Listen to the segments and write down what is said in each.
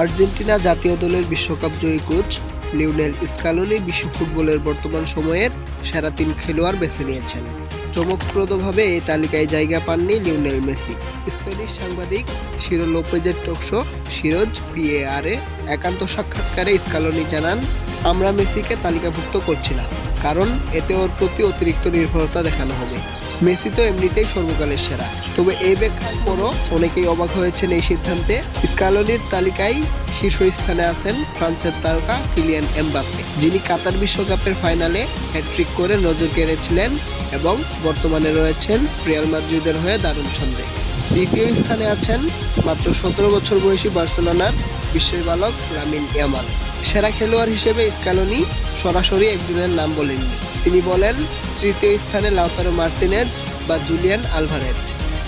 Argentina জাতীয় দলের বিশ্বকাপ জয়ী কোচ লিওনেল স্কালোনি বিশ্ব ফুটবলের বর্তমান সময়ের সেরা তিন খেলোয়াড় বেছে নিয়েছেন। চমকপ্রদভাবে এই তালিকায় জায়গা পাননি লিওনেল মেসি। স্প্যানিশ সাংবাদিক শিরো লোপেজের টকশো সিরোজ পিএআরে একান্ত সাক্ষাৎকারে স্কালোনি জানান, আমরা মেসিকে তালিকাভুক্ত করছি না, কারণ এতে ওর প্রতি অতিরিক্ত নির্ভরতা দেখানো হবে। মেসি তো এমনিতেই সর্বকালের সেরা। তবে এই ব্যাখ্যার পরও অনেকেই অবাক হয়েছেন এই সিদ্ধান্তে। স্কালোনির তালিকায় শীর্ষস্থানে আছেন ফ্রান্সের তারকা কিলিয়ান এমবাপ্পে, যিনি কাতার বিশ্বকাপের ফাইনালে হ্যাট্রিক করে নজর কেড়েছিলেন এবং বর্তমানে রয়েছেন রিয়াল মাদ্রিদের হয়ে দারুণ ছন্দে। দ্বিতীয় স্থানে আছেন মাত্র সতেরো বছর বয়সী বার্সেলোনার বিশ্বের বালক লামিন ইয়ামাল। সেরা খেলোয়াড় হিসেবে স্কালোনি সরাসরি একজনের নাম বলেননি। তিনি বলেন তৃতীয় স্থানে লাউতারো মার্টিনেজ বা জুলিয়ান আলভারেজ।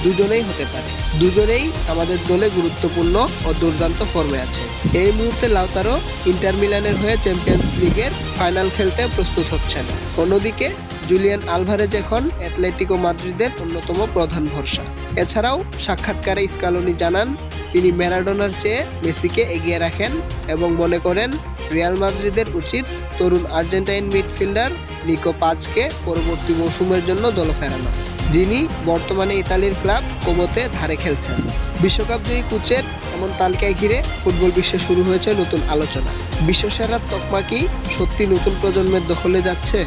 দুজনেই হতে পারে। দুজনেই আমাদের দলে গুরুত্বপূর্ণ ও দুর্দান্ত ফর্মে আছে। এই মুহূর্তে লাউতারো ইন্টার মিলানের হয়ে চ্যাম্পিয়ন্স লিগের ফাইনাল খেলতে প্রস্তুত হচ্ছেন। অন্যদিকে, জুলিয়ান আলভারেজ এখন অ্যাথলেটিকো মাদ্রিদের অন্যতম প্রধান ভরসা। এছাড়াও সাক্ষাৎকারে স্কালোনি জানান, তিনি ম্যারাডোনার চেয়ে মেসিকে এগিয়ে রাখেন এবং মনে করেন রিয়াল মাদ্রিদের উচিত তরুণ আর্জেন্টাইন মিডফিল্ডার নিকো পাজকে পরবর্তী মৌসুমের জন্য দল ফেরানো, যিনি বর্তমানে ইতালির ক্লাব কোমোতে ধারে খেলছেন। বিশ্বকাপ জয়ী কুচের এমন তালিকায় ঘিরে ফুটবল বিশ্বে শুরু হয়েছে নতুন আলোচনা। বিশ্বসেরার তকমা কি সত্যি নতুন প্রজন্মের দখলে যাচ্ছে?